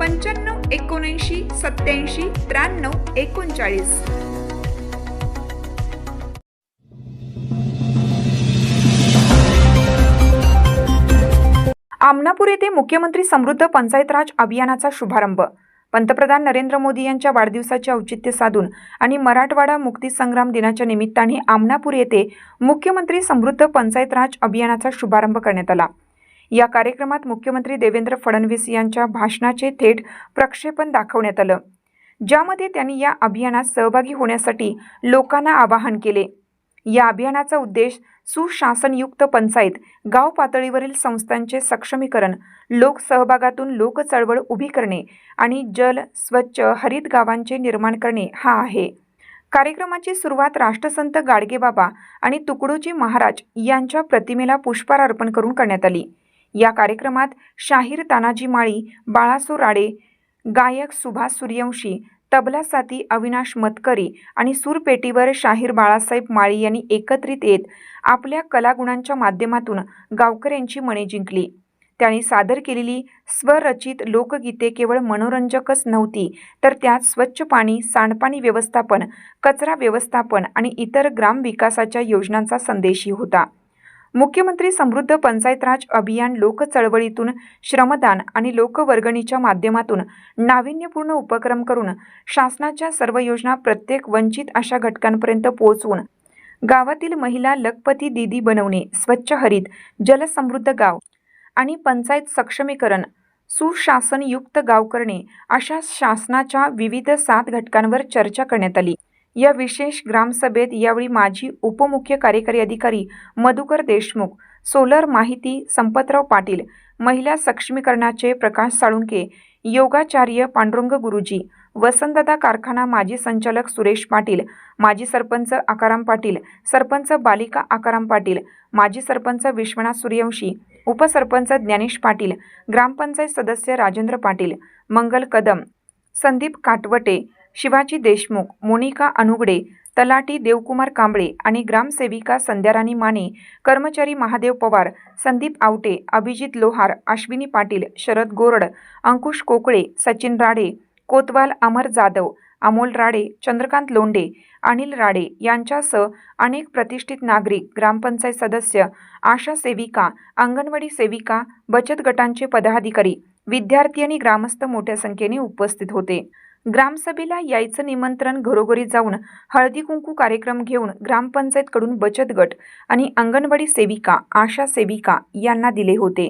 पंच्याण्णव एकोणऐंशी सत्याऐंशी त्र्याण्णव एकोणचाळीस. आमनापूर येथे मुख्यमंत्री समृद्ध पंचायत राज अभियानाचा शुभारंभ. पंतप्रधान नरेंद्र मोदी यांच्या वाढदिवसाचे औचित्य साधून आणि मराठवाडा मुक्ती संग्राम दिनाच्या निमित्ताने आमनापूर येथे मुख्यमंत्री समृद्ध पंचायत राज अभियानाचा शुभारंभ करण्यात आला. या कार्यक्रमात मुख्यमंत्री देवेंद्र फडणवीस यांच्या भाषणाचे थेट प्रक्षेपण दाखवण्यात आलं. ज्यामध्ये त्यांनी या अभियानात सहभागी होण्यासाठी लोकांना आवाहन केले. या अभियानाचा उद्देश सुशासनयुक्त पंचायत गाव पातळीवरील संस्थांचे सक्षमीकरण लोकसहभागातून लोकचळवळ उभी करणे आणि जल स्वच्छ हरित गावांचे निर्माण करणे हा आहे. कार्यक्रमाची सुरुवात राष्ट्रसंत गाडगेबाबा आणि तुकडोजी महाराज यांच्या प्रतिमेला पुष्पार अर्पण करून करण्यात आली. या कार्यक्रमात शाहीर तानाजी माळी बाळासो राडे गायक सुभाष सूर्यवंशी तबला साथी अविनाश मतकरी आणि सूरपेटीवर शाहीर बाळासाहेब माळी यांनी एकत्रित येत आपल्या कलागुणांच्या माध्यमातून गावकऱ्यांची मने जिंकली. त्यांनी सादर केलेली स्वरचित लोकगीते केवळ मनोरंजकच नव्हती तर त्यात स्वच्छ पाणी सांडपाणी व्यवस्थापन कचरा व्यवस्थापन आणि इतर ग्रामविकासाच्या योजनांचा संदेशही होता. मुख्यमंत्री समृद्ध पंचायत राज अभियान लोकचळवळीतून श्रमदान आणि लोकवर्गणीच्या माध्यमातून नाविन्यपूर्ण उपक्रम करून शासनाच्या सर्व योजना प्रत्येक वंचित अशा घटकांपर्यंत पोहोचवून गावातील महिला लखपती दिदी बनवणे स्वच्छ हरित जलसमृद्ध गाव आणि पंचायत सक्षमीकरण सुशासनयुक्त गाव करणे अशा शासनाच्या विविध सात घटकांवर चर्चा करण्यात आली. या विशेष ग्रामसभेत यावेळी माजी उपमुख्य कार्यकारी अधिकारी मधुकर देशमुख सोलर माहिती संपतराव पाटील महिला सक्षमीकरणाचे प्रकाश साळुंके योगाचार्य पांडुरंग गुरुजी वसंतदा कारखाना माजी संचालक सुरेश पाटील माजी सरपंच आकाराम पाटील सरपंच बालिका आकाराम पाटील माजी सरपंच विश्वनाथ सूर्यवंशी उपसरपंच ज्ञानेश पाटील ग्रामपंचायत सदस्य राजेंद्र पाटील मंगल कदम संदीप काटवटे शिवाजी देशमुख मोनिका अनुगडे तलाटी देवकुमार कांबळे आणि ग्रामसेविका संध्याराणी माने कर्मचारी महादेव पवार संदीप आवटे अभिजित लोहार अश्विनी पाटील शरद गोरड अंकुश कोकळे सचिन राडे कोतवाल अमर जाधव अमोल राडे चंद्रकांत लोंडे अनिल राडे यांच्यासह अनेक प्रतिष्ठित नागरिक ग्रामपंचायत सदस्य आशा सेविका अंगणवाडी सेविका बचत गटांचे पदाधिकारी विद्यार्थी आणि ग्रामस्थ मोठ्या संख्येने उपस्थित होते. ग्रामसभेला यायचं निमंत्रण घरोघरी जाऊन हळदी कुंकू कार्यक्रम घेऊन ग्रामपंचायतकडून बचत गट आणि अंगणवाडी सेविका आशा सेविका यांना दिले होते.